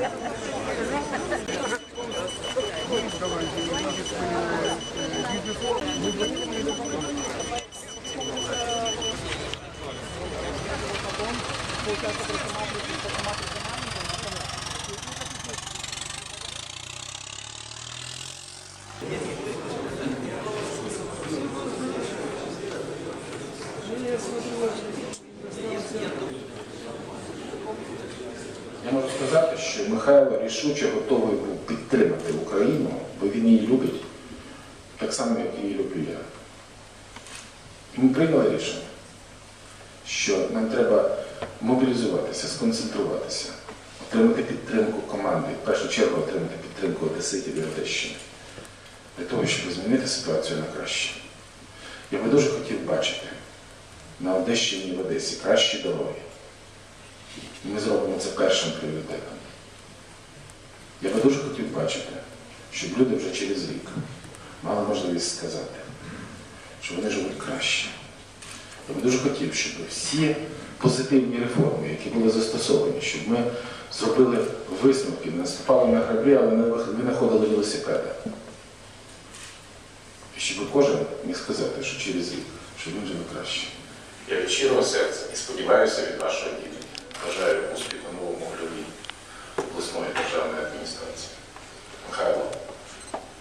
Я смотрю, можу сказати, що Михайло рішуче готовий був підтримати Україну, бо він її любить, так само, як її люблю я. Ми прийняли рішення, що нам треба мобілізуватися, сконцентруватися, отримати підтримку команди, в першу чергу отримати підтримку Одеситів і Одещини, для того, щоб змінити ситуацію на краще. Я би дуже хотів бачити на Одещині і в Одесі кращі дороги. І Ми зробимо це першим пріоритетом. Я би дуже хотів бачити, щоб люди вже через рік мали можливість сказати, що вони живуть краще. Я би дуже хотів, щоб всі позитивні реформи, які були застосовані, щоб ми зробили висновки, не наступали на граблі, але не винаходили велосипеди. І щоб кожен міг сказати, що через рік, що він живе краще. Я від щирого серця і сподіваюся від вашої дії. Бажаю успіху новому голові обласної державної адміністрації. Михайло,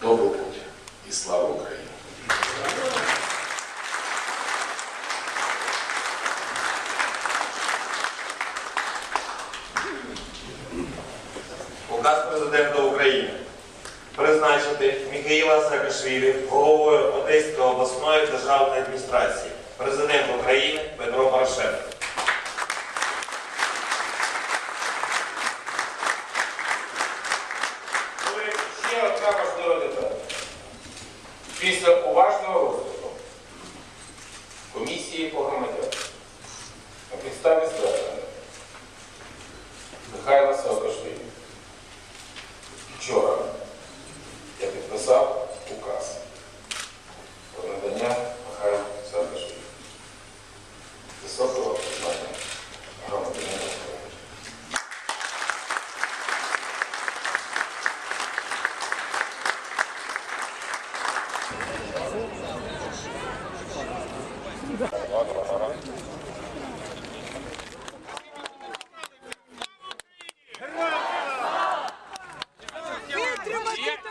добру путь і слава Україні! Указ президента України призначити Михаїла Саакашвілі головою Одеської обласної державної адміністрації. Президент України Петро Порошенко. Але ще одна важлива деталь. Після уважного розгляду комісії по громадянству на підставі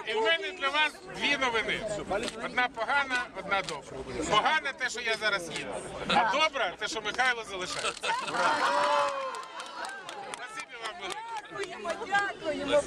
і в мене для вас дві новини. Одна погана, одна добра. Погана те, що я зараз їду. А добра те, що Михайло залишається. Спасибі вам велике. Дякуємо, дякуємо.